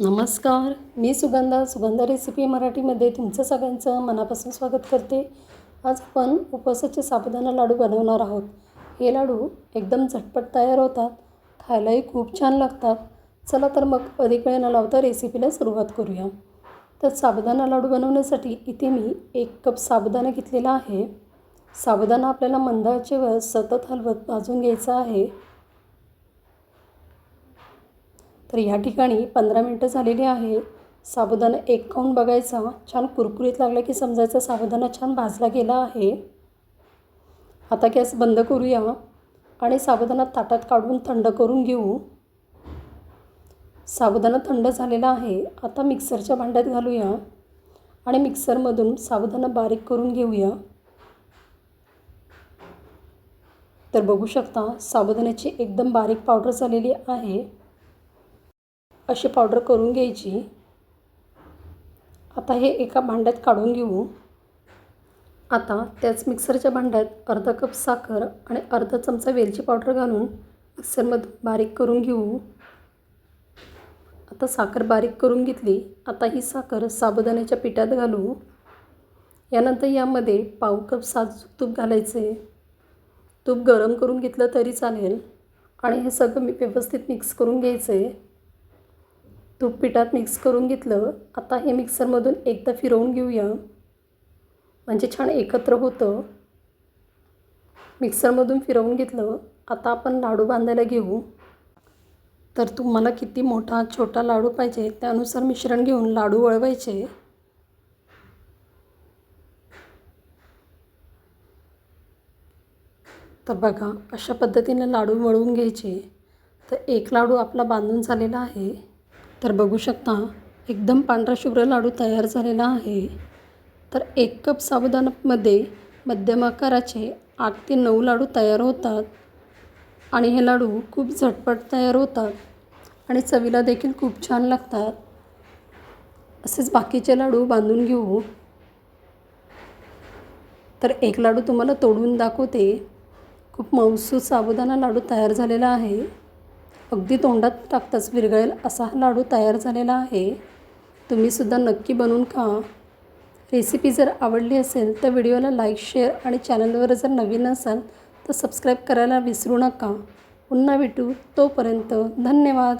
नमस्कार मी सुगंधा सुगंधा रेसिपी मराठीमध्ये तुमचं सगळ्यांचं मनापासून स्वागत करते. आज आपण उपवासाचे साबुदाणा लाडू बनवणार आहोत. हे लाडू एकदम झटपट तयार होतात खायलाही खूप छान लागतात. चला तर मग अधिक वेळ न लावता रेसिपीला सुरुवात करूया. तर साबुदाणा लाडू बनवण्यासाठी इथे मी एक कप साबुदाणा घेतलेला आहे. साबुदाणा आपल्याला मंदाचे व सतत हलवत भाजून घ्यायचा आहे. तर या ठिकाणी पंधरा मिनटं झालेली आहे. साबुदाणा एक खाऊन बघायचा? छान कुरकुरीत लागला की समजायचा साबुदाणा छान भाजला गेला आहे. आता गॅस बंद करूया आणि साबुदाणा ताटात काढून थंड करून घेऊ. साबुदाणा थंड झालेला आहे. आता मिक्सरच्या भांड्यात घालूया आणि मिक्सरमधून साबुदाणा बारीक करून घेऊया. तर बघू शकता साबुदाण्याची एकदम बारीक पावडर झालेली आहे. अशी पावडर करून घ्यायची. आता हे एका भांड्यात काढून घेऊ. आता त्याच मिक्सरच्या भांड्यात अर्धा कप साखर आणि अर्धा चमचा वेलची पावडर घालून मिक्सरमधून बारीक करून घेऊ. आता साखर बारीक करून घेतली. आता ही साखर साबुदाण्याच्या पिठात घालू. यानंतर यामध्ये पाव कप साजूक तूप घालायचे. तूप गरम करून घेतलं तरी चालेल. आणि हे सगळं मी व्यवस्थित मिक्स करून घ्यायचं. आहे तूप पिठात मिक्स करून घेतलं आता हे मिक्सरमधून एकदा फिरवून घेऊया. म्हणजे छान एकत्र होतं. मिक्सरमधून फिरवून घेतलं आता आपण लाडू बांधायला घेऊ. तर तुम्हाला किती मोठा छोटा लाडू पाहिजे त्यानुसार मिश्रण घेऊन लाडू वळवायचे. तर बघा अशा पद्धतीने लाडू वळवून घ्यायचे. तर एक लाडू आपला बांधून झालेला आहे. तर बघू शकता एकदम पांढरा शुभ्र लाडू तयार झालेला आहे. तर एक कप साबुदाणामध्ये मध्यम आकाराचे आठ ते नऊ लाडू तयार होतात आणि हे लाडू खूप झटपट तयार होतात आणि चवीला देखील खूप छान लागतात. असेच बाकीचे लाडू बांधून घेऊ. तर एक लाडू तुम्हाला तोडून दाखवते. खूप मौसूद साबुदाणा लाडू तयार झालेला आहे. अगदी तोंडात टाकताच विरघळेल असा हा लाडू तयार झालेला आहे. तुम्हीसुद्धा नक्की बनवून खा. रेसिपी जर आवडली असेल तर व्हिडिओला लाईक शेअर आणि चॅनलवर जर नवीन असाल तर सबस्क्राईब करायला विसरू नका. पुन्हा भेटू. तोपर्यंत धन्यवाद.